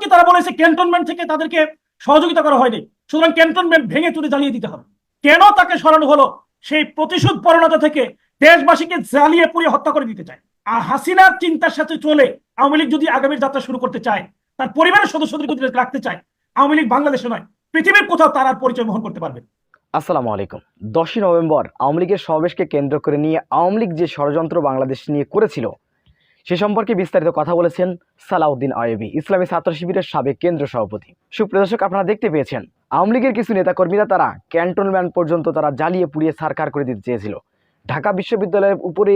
এমনকি তারা বলেছে ক্যান্টনমেন্ট থেকে তাদেরকে সহযোগিতা করা হয়নি। সুতরাং ক্যান্টনমেন্ট ভেঙে চুরে জ্বালিয়ে দিতে হবে। কেন তাকে সরানো হলো? সেই প্রতিশোধ পরিণত থেকে দেশবাসীকে জ্বালিয়ে পুড়িয়ে হত্যা করে দিতে চায়। আর হাসিনার চিন্তার সাথে চলে আওয়ামী লীগ যদি আগামীর যাত্রা শুরু করতে চায়, তার পরিবারের সদস্যদের যদি রাখতে চায়, আওয়ামী লীগ বাংলাদেশে নয়, পৃথিবীর কোথাও তার পরিচয় বহন করতে পারবে। আসসালামু আলাইকুম। দশই নভেম্বর আওয়ামী লীগের সমাবেশকে কেন্দ্র করে নিয়ে আওয়ামী লীগ যে ষড়যন্ত্র বাংলাদেশ নিয়ে করেছিল সে সম্পর্কে বিস্তারিত কথা বলেছেন সালাউদ্দিন আয়েবি ইসলামী ছাত্র শিবিরের সাবেক কেন্দ্র সভাপতি। সুপ্রদর্শক আপনারা দেখতে পেয়েছেন, আওয়ামী লীগের কিছু নেতাকর্মীরা তারা ক্যান্টনমেন্ট পর্যন্ত তারা জ্বালিয়ে পুড়িয়ে সারকার করে দিতে চেয়েছিল। ঢাকা বিশ্ববিদ্যালয়ের উপরে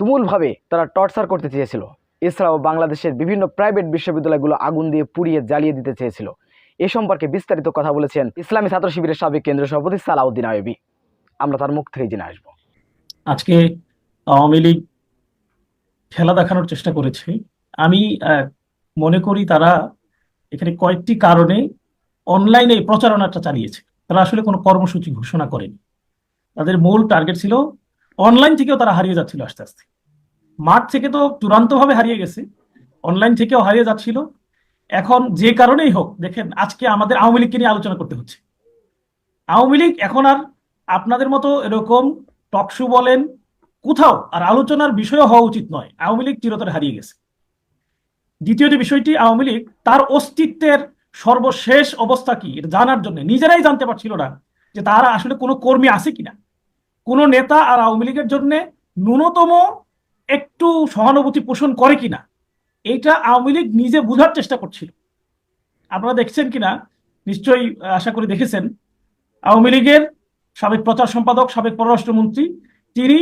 তুমুলভাবে তারা টর্চার করতে চেয়েছিল। এছাড়াও বাংলাদেশের বিভিন্ন প্রাইভেট বিশ্ববিদ্যালয়গুলো আগুন দিয়ে পুড়িয়ে জ্বালিয়ে দিতে চেয়েছিল। এ সম্পর্কে বিস্তারিত কথা বলেছেন ইসলামী ছাত্র শিবিরের সাবেক কেন্দ্রীয় সভাপতি সালাউদ্দিন আয়েবি আমরা তার মুখ থেকে জেনে আসব। আজকে আওয়ামী লীগ খেলা দেখানোর চেষ্টা করেছে। আমি মনে করি তারা এখানে কয়েকটি কারণে অনলাইনে প্রচারণাটা চালিয়েছে। তারা আসলে কোনো কর্মসূচি ঘোষণা করেনি। তাদের মূল টার্গেট ছিল অনলাইন থেকেও তারা হারিয়ে যাচ্ছিল আস্তে আস্তে। মাঠ থেকে তো চূড়ান্তভাবে হারিয়ে গেছে। অনলাইন থেকেও হারিয়ে যাচ্ছিল। এখন যে কারণেই হোক, দেখেন, আজকে আমাদের আওয়ামী লীগকে নিয়ে আলোচনা করতে হচ্ছে। আওয়ামী লীগ এখন আর আপনাদের মতো এরকম টকশো বলেন কোথাও আর আলোচনার বিষয় হওয়া উচিত নয়। আওয়ামী লীগ চিরতরে হারিয়ে গেছে। দ্বিতীয় যে বিষয়টি, আওয়ামী লীগ তার অস্তিত্বের সর্বশেষ অবস্থা কি এটা জানার জন্য নিজেরাই জানতে পারছিল না যে তারা আসলে কোনো কর্মী আছে কিনা। কোনো নেতা আর আওয়ামী লীগের জন্য ন্যূনতম একটু সহানুভূতি পোষণ করে কিনা, এইটা আওয়ামী লীগ নিজে বোঝার চেষ্টা করছিল। আপনারা দেখছেন কিনা? নিশ্চয়ই আশা করি দেখেছেন। আওয়ামী লীগের সাবেক প্রচার সম্পাদক, সাবেক পররাষ্ট্রমন্ত্রী, তিনি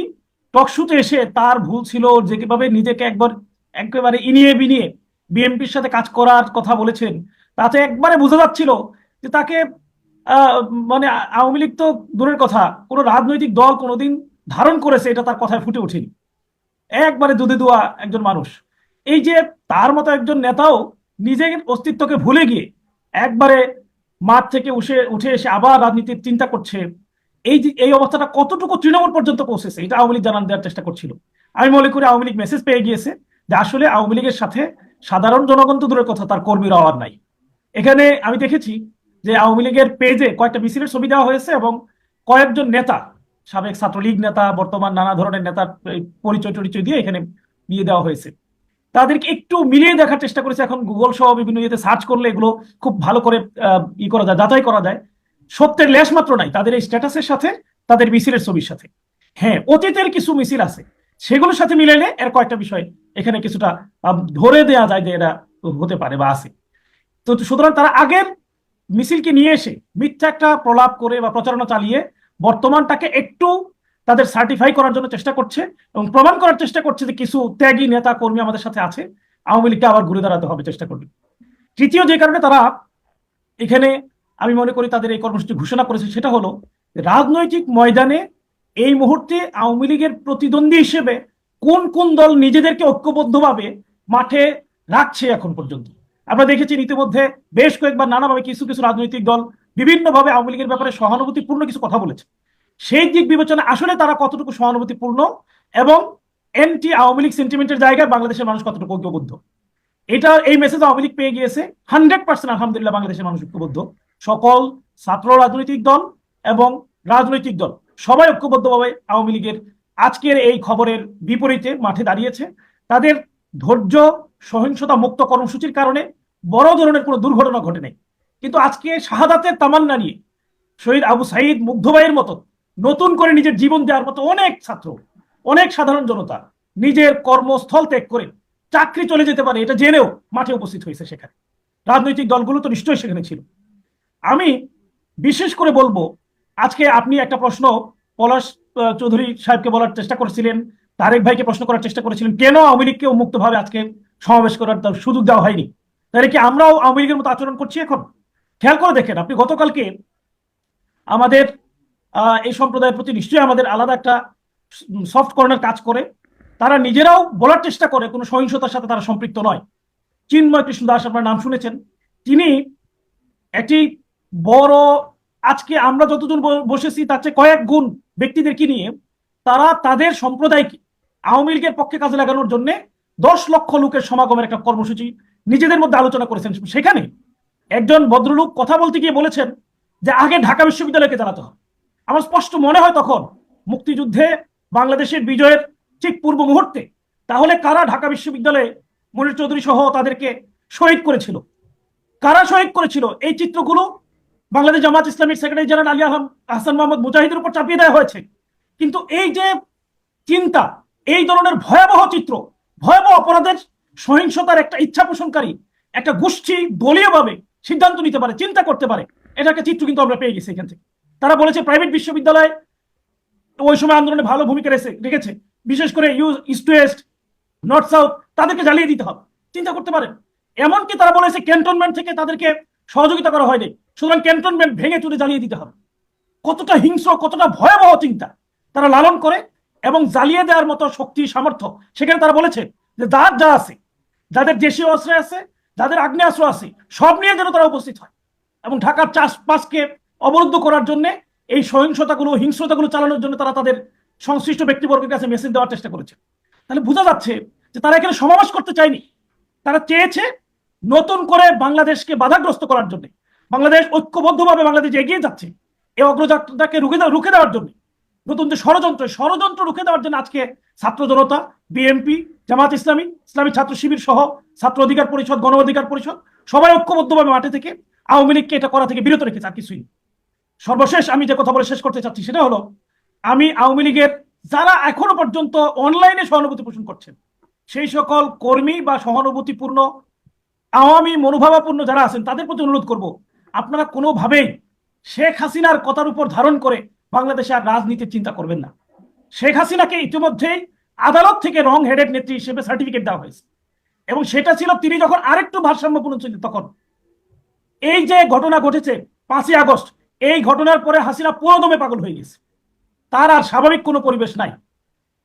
টকশুতে এসে তার ভুল ছিল যে কীভাবে নিজেকে একবার একেবারে ইনিয়ে বিনিয়ে বিএনপির সাথে কাজ করার কথা বলেছেন, তাতে একবারে বোঝা যাচ্ছিল যে তাকে মানে আওয়ামী লীগ তো দূরের কথা, কোনো রাজনৈতিক দল কোনোদিন ধারণ করেছে এটা তার কথায় ফুটে ওঠেনি। একবারে দুধে দোয়া একজন মানুষ। এই যে তার মতো একজন নেতাও নিজের অস্তিত্বকে ভুলে গিয়ে একবারে মাঠ থেকে উঠে উঠে এসে আবার রাজনীতির চিন্তা করছে এই যে, এই অবস্থাটা কতটুকু তৃণমূল পর্যন্ত পৌঁছেছে, এটা আওয়ামী লীগ জানান দেওয়ার চেষ্টা করছিল। আমি মনে করি আওয়ামী লীগ মেসেজ পেয়ে গিয়েছে যে আসলে আওয়ামী লীগের সাথে সাধারণ জনগণ তো দূরের কথা, তার কর্মীরা আর নাই। এখানে আমি দেখেছি যে আওয়ামী লীগের পেজে কয়েকটা মিছিলের ছবি দেওয়া হয়েছে এবং কয়েকজন নেতা, সাবেক ছাত্রলীগ নেতা, বর্তমান নানা ধরনের নেতার পরিচয় টরিচয় দিয়ে এখানে নিয়ে দেওয়া হয়েছে। তাদেরকে একটু মিলিয়ে দেখার চেষ্টা করেছে। এখন গুগল সহ বিভিন্ন ইয়েতে সার্চ করলে এগুলো খুব ভালো করে ই করা যায়, যাচাই করা যায়। সত্যের লেশ মাত্র নাই, তাদের এই স্ট্যাটাসের সাথে, তাদের মিছিলের ছবির সাথে। হ্যাঁ অতীতের কিছু মিছিল আছে। সেগুলোর সাথে মিলাইলে এর কয়েকটা বিষয় এখানে কিছুটা ধরে দেয়া যায় যে এরা হতে পারে বা আছে। তো সুতরাং তারা আগের মিছিলকে নিয়ে এসে মিথ্যা একটা প্রলাপ করে বা প্রচারণা চালিয়ে বর্তমানটাকে একটু তাদের সার্টিফাই করার জন্য চেষ্টা করছে এবং প্রমাণ করার চেষ্টা করছে যে কিছু ত্যাগী নেতা কর্মী আমাদের সাথে আছে, আওয়ামী লীগকে আবার ঘুরে দাঁড়াতে হবে, চেষ্টা করবে। তৃতীয় যে কারণে তারা এখানে আমি মনে করি তাদের এই কর্মসূচি ঘোষণা করেছে, সেটা হলো রাজনৈতিক ময়দানে এই মুহূর্তে আওয়ামী লীগের প্রতিদ্বন্দ্বী হিসেবে কোন কোন দল নিজেদেরকে ঐক্যবদ্ধভাবে মাঠে রাখছে এখন পর্যন্ত? আমরা দেখেছি ইতিমধ্যে বেশ কয়েকবার নানাভাবে কিছু কিছু রাজনৈতিক দল বিভিন্নভাবে আওয়ামী লীগের ব্যাপারে সহানুভূতিপূর্ণ কিছু কথা বলেছে। সেই দিক বিবেচনা আসলে তারা কতটুকু সহানুভূতিপূর্ণ এবং এন্টি আওয়ামী লীগ সেন্টিমেন্টের জায়গায় বাংলাদেশের মানুষ কতটুকু ঐক্যবদ্ধ? এটা এই মেসেজ আওয়ামী লীগ পেয়ে গিয়েছে। হান্ড্রেড পার্সেন্ট আলহামদুলিল্লাহ বাংলাদেশের মানুষ ঐক্যবদ্ধ। সকল ছাত্র রাজনৈতিক দল এবং রাজনৈতিক দল। সবাই ঐক্যবদ্ধভাবে আওয়ামী লীগের আজকের এই খবরের বিপরীতে মাঠে দাঁড়িয়েছে। তাদের ধৈর্য সহিংসতা মুক্ত কর্মসূচির কারণে বড় ধরনের কোনো দুর্ঘটনা ঘটে নাই। কিন্তু আজকে শাহাদাতের তামান্না নিয়ে শহীদ আবু সাইদ মুগ্ধ ভাইয়ের মতো নতুন করে নিজের জীবন দেওয়ার মতো অনেক ছাত্র, অনেক সাধারণ জনতা নিজের কর্মস্থল ত্যাগ করে চাকরি চলে যেতে পারে এটা জেনেও মাঠে উপস্থিত হয়েছে সেখানে। রাজনৈতিক দলগুলো তো নিশ্চয়ই সেখানে ছিল। আমি বিশেষ করে বলব, আজকে আপনি একটা প্রশ্ন পলাশ চৌধুরী সাহেবকে বলার চেষ্টা করেছিলেন, তারেক ভাইকে প্রশ্ন করার চেষ্টা করেছিলেন, কেন আওয়ামী লীগকে মুক্তভাবে আজকে সমাবেশ করার সুযোগ দেওয়া হয়নি? তাহলে কি আমরাও আওয়ামী লীগের মতো আচরণ করছি এখন? খেয়াল করে দেখেন, আপনি গতকালকে আমাদের এই সম্প্রদায়ের প্রতি নিশ্চয়ই আমাদের আলাদা একটা সফট কাজ করে। তারা নিজেরাও বলার চেষ্টা করে, কোনো সহিংসতার সাথে তারা সম্পৃক্ত নয়। চিন্ময় কৃষ্ণ দাস আপনার নাম শুনেছেন। তিনি একটি বড় আজকে আমরা যতজন বসেছি, তার চেয়ে কয়েক গুণ ব্যক্তিদেরকে নিয়ে তারা তাদের সম্প্রদায়কে আওয়ামী লীগের পক্ষে কাজে লাগানোর জন্য দশ লক্ষ লোকের সমাগমের একটা কর্মসূচি নিজেদের মধ্যে আলোচনা করেছেন। সেখানে একজন ভদ্রলোক কথা বলতে গিয়ে বলেছেন যে আগে ঢাকা বিশ্ববিদ্যালয়কে জানাতে হবে। আমার স্পষ্ট মনে হয় তখন মুক্তিযুদ্ধে বাংলাদেশের বিজয়ের ঠিক পূর্ব মুহূর্তে তাহলে কারা ঢাকা বিশ্ববিদ্যালয়ে মনির চৌধুরী সহ তাদেরকে শহীদ করেছিল? কারা শহীদ করেছিল? এই চিত্রগুলো বাংলাদেশ জামাত ইসলামীর সেক্রেটারি জেনারেল আলী আহম হাসান মোহাম্মদ মুজাহিদের উপর চাপিয়ে দেওয়া হয়েছে। কিন্তু এই যে চিন্তা, এই ধরনের ভয়াবহ চিত্র, ভয়াবহ অপরাধের সহিংসতার একটা ইচ্ছা পোষণকারী, একটা গোষ্ঠী দলীয়ভাবে সিদ্ধান্ত নিতে পারে, চিন্তা করতে পারে এটা একটা চিত্র কিন্তু আমরা পেয়ে গেছি এখান থেকে। তারা বলেছে প্রাইভেট বিশ্ববিদ্যালয় ওই সময় আন্দোলনে ভালো ভূমিকা রেখেছে বিশেষ করে ইউ ইস্ট ওয়েস্ট নর্থ সাউথ তাদেরকে জ্বালিয়ে দিতে হবে। চিন্তা করতে পারেন। এমনকি তারা বলেছে ক্যান্টনমেন্ট থেকে তাদেরকে সহযোগিতা করা হয়নি। সুতরাং ক্যান্টনমেন্ট ভেঙে চুরে জ্বালিয়ে দিতে হবে। কতটা হিংস্র, কতটা ভয়াবহ চিন্তা তারা লালন করে এবং জ্বালিয়ে দেওয়ার মতো শক্তি, সামর্থ্য সেখানে তারা বলেছে যে যার যা আছে, যাদের দেশীয় অস্ত্র আছে, যাদের আগ্নেয়াস্ত্র আছে, সব নিয়ে যেন তারা উপস্থিত হয়। এবং ঢাকার চাষবাসকে অবরুদ্ধ করার জন্য এই সহিংসতাগুলো, হিংস্রতাগুলো চালানোর জন্য তারা তাদের সংশ্লিষ্ট ব্যক্তিবর্গের কাছে মেসেজ দেওয়ার চেষ্টা করেছে। তাহলে বোঝা যাচ্ছে যে তারা এখানে সমাবেশ করতে চায়নি। তারা চেয়েছে নতুন করে বাংলাদেশকে বাধাগ্রস্ত করার জন্য। বাংলাদেশ ঐক্যবদ্ধভাবে বাংলাদেশ এগিয়ে যাচ্ছে। এই অগ্রযাত্রাটাকে রুখে রুখে দেওয়ার জন্য। নতুন যে ষড়যন্ত্র ষড়যন্ত্র রুখে দেওয়ার জন্য আজকে ছাত্র জনতা, বিএনপি, জামাত ইসলামী ইসলামী ছাত্র শিবির সহ ছাত্র অধিকার পরিষদ, গণ অধিকার পরিষদ, সবাই ঐক্যবদ্ধভাবে মাঠে থেকে আওয়ামী লীগকে এটা করা থেকে বিরত রেখেছে, আর কিছুই সর্বশেষ আমি যে কথা বলে শেষ করতে চাচ্ছি সেটা হলো, আমি আওয়ামী লীগের যারা এখনও পর্যন্ত অনলাইনে সহানুভূতি পোষণ করছেন, সেই সকল কর্মী বা সহানুভূতিপূর্ণ, আওয়ামী মনোভাবাপূর্ণ যারা আছেন, তাদের প্রতি অনুরোধ করব আপনারা কোনোভাবেই শেখ হাসিনার কথার উপর ধারণ করে বাংলাদেশে আর রাজনীতির চিন্তা করবেন না। শেখ হাসিনাকে ইতিমধ্যেই আদালত থেকে রং হেডেড নেত্রী হিসেবে সার্টিফিকেট দেওয়া হয়েছে। এবং সেটা ছিল তিনি যখন আরেকটু ভারসাম্যপূর্ণ ছিলেন তখন। এই যে ঘটনা ঘটেছে পাঁচই আগস্ট, এই ঘটনার পরে হাসিনা পুরোদমে পাগল হয়ে গেছে। তার আর স্বাভাবিক কোনো পরিবেশ নাই।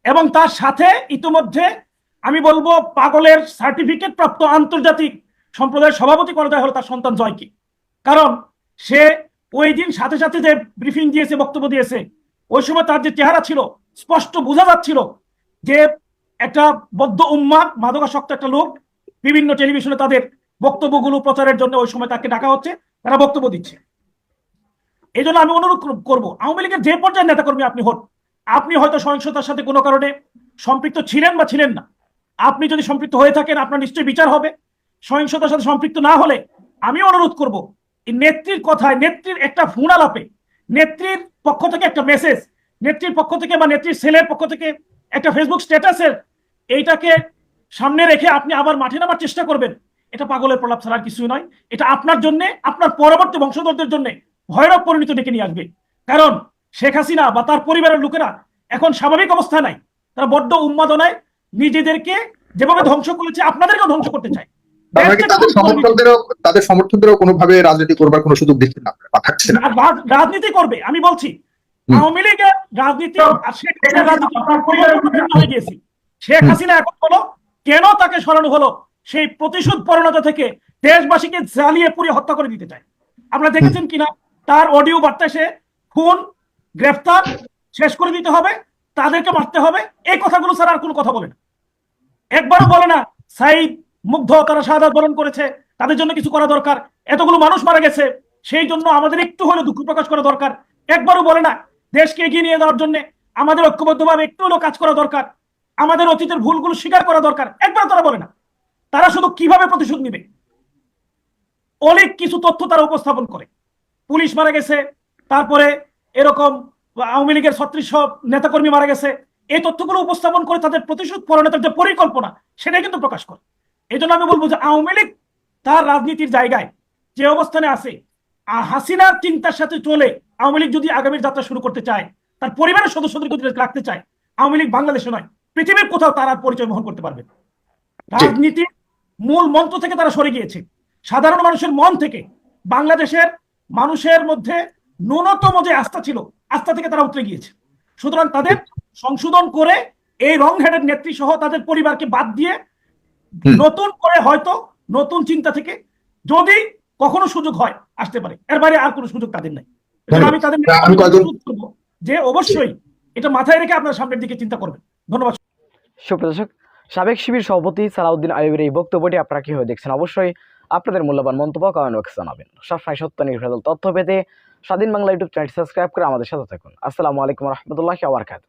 এবং তার সাথে ইতিমধ্যে আমি বলব পাগলের সার্টিফিকেট প্রাপ্ত আন্তর্জাতিক সম্প্রদায়ের সভাপতি করা যায় হলো তার সন্তান জয়কে। কারণ সে ওই দিন সাথে সাথে যে ব্রিফিং দিয়েছে, বক্তব্য দিয়েছে, ওই সময় তার যে চেহারা ছিল, স্পষ্ট বোঝা যাচ্ছিল যে একটা বদ্ধ উম্মাদ, মাদকাসক্ত একটা লোক, বিভিন্ন টেলিভিশনে তাদের বক্তব্যগুলো প্রচারের জন্য ওই সময় তাকে ডাকা হচ্ছে, তারা বক্তব্য দিচ্ছে। এই জন্য আমি অনুরোধ কর- করব, আওয়ামী লীগের যে পর্যায়ের নেতাকর্মী আপনি হন, আপনি হয়তো সহিংসতার সাথে কোনো কারণে সম্পৃক্ত ছিলেন বা ছিলেন না। আপনি যদি সম্পৃক্ত হয়ে থাকেন, আপনার নিশ্চয়ই বিচার হবে। সহিংসতার সাথে সম্পৃক্ত না হলে আমি অনুরোধ করব নেত্রীর কথায়, নেত্রীর একটা ফোন আলাপে নেত্রীর পক্ষ থেকে একটা মেসেজ নেত্রীর পক্ষ থেকে বা নেত্রীর ছেলের পক্ষ থেকে একটা ফেসবুক স্ট্যাটাসের এইটাকে সামনে রেখে আপনি আবার মাঠে নামার চেষ্টা করবেন। এটা পাগলের প্রলাপ ছাড়া কিছুই নয়। এটা আপনার জন্য, আপনার পরবর্তী বংশধরদের জন্য ভয়ানক পরিণতি ডেকে নিয়ে আসবে। কারণ শেখ হাসিনা বা তার পরিবারের লোকেরা এখন স্বাভাবিক অবস্থা নাই। তারা বড্ড উন্মাদনায় নিজেদেরকে যেভাবে ধ্বংস করেছে, আপনাদেরকেও ধ্বংস করতে চায়। তাদের সমর্থকদেরও তাদের সমর্থকদেরও কোনোভাবে রাজনীতি করবার কোনো সুযোগ দিচ্ছেন না থাকছে না। রাজনীতি করবে আমি বলছি। আওয়ামী লীগের রাজনীতি শেখ হয়ে হাসিনা এখন হলো কেন তাকে সরানো হলো? সেই প্রতিশোধ পরণতা থেকে দেশবাসীকে জ্বালিয়ে পুড়িয়ে হত্যা করে দিতে চায়। আপনারা দেখেছেন কিনা? তার অডিও বার্তা সে খুন গ্রেফতার শেষ করে দিতে হবে তাদেরকে মারতে হবে। এই কথাগুলো ছাড়া আর কোনো কথা বলে না। একবারও বলে না সাইদ মুগ্ধ তারা শাহাদাত বরণ করেছে, তাদের জন্য কিছু করা দরকার। এতগুলো মানুষ মারা গেছে, সেই জন্য আমাদের একটু হলেও দুঃখ প্রকাশ করা দরকার। একবারও বলে না, দেশকে এগিয়ে নিয়ে যাওয়ার জন্য আমাদের ঐক্যবদ্ধভাবে একটু হলেও কাজ করা দরকার। আমাদের অতীতের ভুলগুলো স্বীকার করা দরকার। একবার তারা বলে না, তারা শুধু কীভাবে প্রতিশোধ নিবে? অনেক কিছু তথ্য তারা উপস্থাপন করে। পুলিশ মারা গেছে, তারপরে এরকম আওয়ামী লীগের ছত্রিশ নেতাকর্মী মারা গেছে। এই তথ্যগুলো উপস্থাপন করে তাদের প্রতিশোধ পরিণতের যে পরিকল্পনা, সেটাই কিন্তু প্রকাশ করে। এই জন্য আমি বলব যে আওয়ামী লীগ তার রাজনীতির জায়গায় যে অবস্থানে আছে হাসিনার চিন্তার সাথে চলে আওয়ামী লীগ যদি আগামীর যাত্রা শুরু করতে চায় তার পরিবারের সদস্যদের যদি রাখতে চায় আওয়ামী লীগ বাংলাদেশে নয় পৃথিবীর কোথাও তারা পরিচয় বহন করতে পারবে। রাজনীতির মূল মন্ত্র থেকে তারা সরে গিয়েছে সাধারণ মানুষের মন থেকে বাংলাদেশের মানুষের মধ্যে ন্যূনতম যে আস্থা ছিল আস্থা থেকে তারা উতরে গিয়েছে সুতরাং তাদের সংশোধন করে এই রং হেডের নেত্রী সহ তাদের পরিবারকে বাদ দিয়ে। নতুন করে হয়তো নতুন চিন্তা থেকে যদি কখনো সুযোগ হয় আসতে পারে। এর বাইরে আর কোনো সুযোগ তাদের নাই। আমি তাদের যে অবশ্যই এটা মাথায় রেখে আপনার সামনের দিকে চিন্তা করবেন। ধন্যবাদ। সুপ্রদর্শক সাবেক শিবির সভাপতি সালাউদ্দিন আইবের এই বক্তব্যটি আপনারা কীভাবে দেখছেন? অবশ্যই আপনাদের মূল্যবান মন্তব্য কমেন্ট বক্সে জানাবেন। সবসময় সত্য নির্ভেজাল তথ্য পেতে স্বাধীন বাংলা ইউটিউব চ্যানেল সাবস্ক্রাইব করে আমাদের সাথে থাকুন। আসসালামু আলাইকুম রহমতুল্লাহ আবরকাত